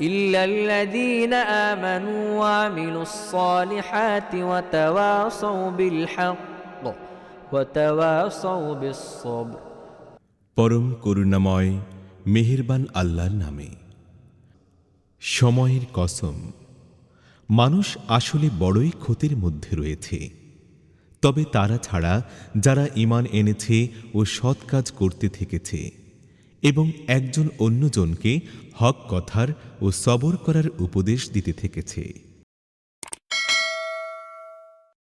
إلا الذين آمنوا وعملوا الصالحات وتواصوا بالحق وتواصوا بالصبر পরম করুণাময় মেহেরবান আল্লাহর নামে সময়ের কসম মানুষ আসলে বড়ই ক্ষতির মধ্যে রয়েছে তবে তারা ছাড়া যারা ঈমান এনেছে ও সৎ কাজ করতে থেকেছে এবং একজন অন্যজনকে হক কথার ও সবর করার উপদেশ দিতে থেকেছে।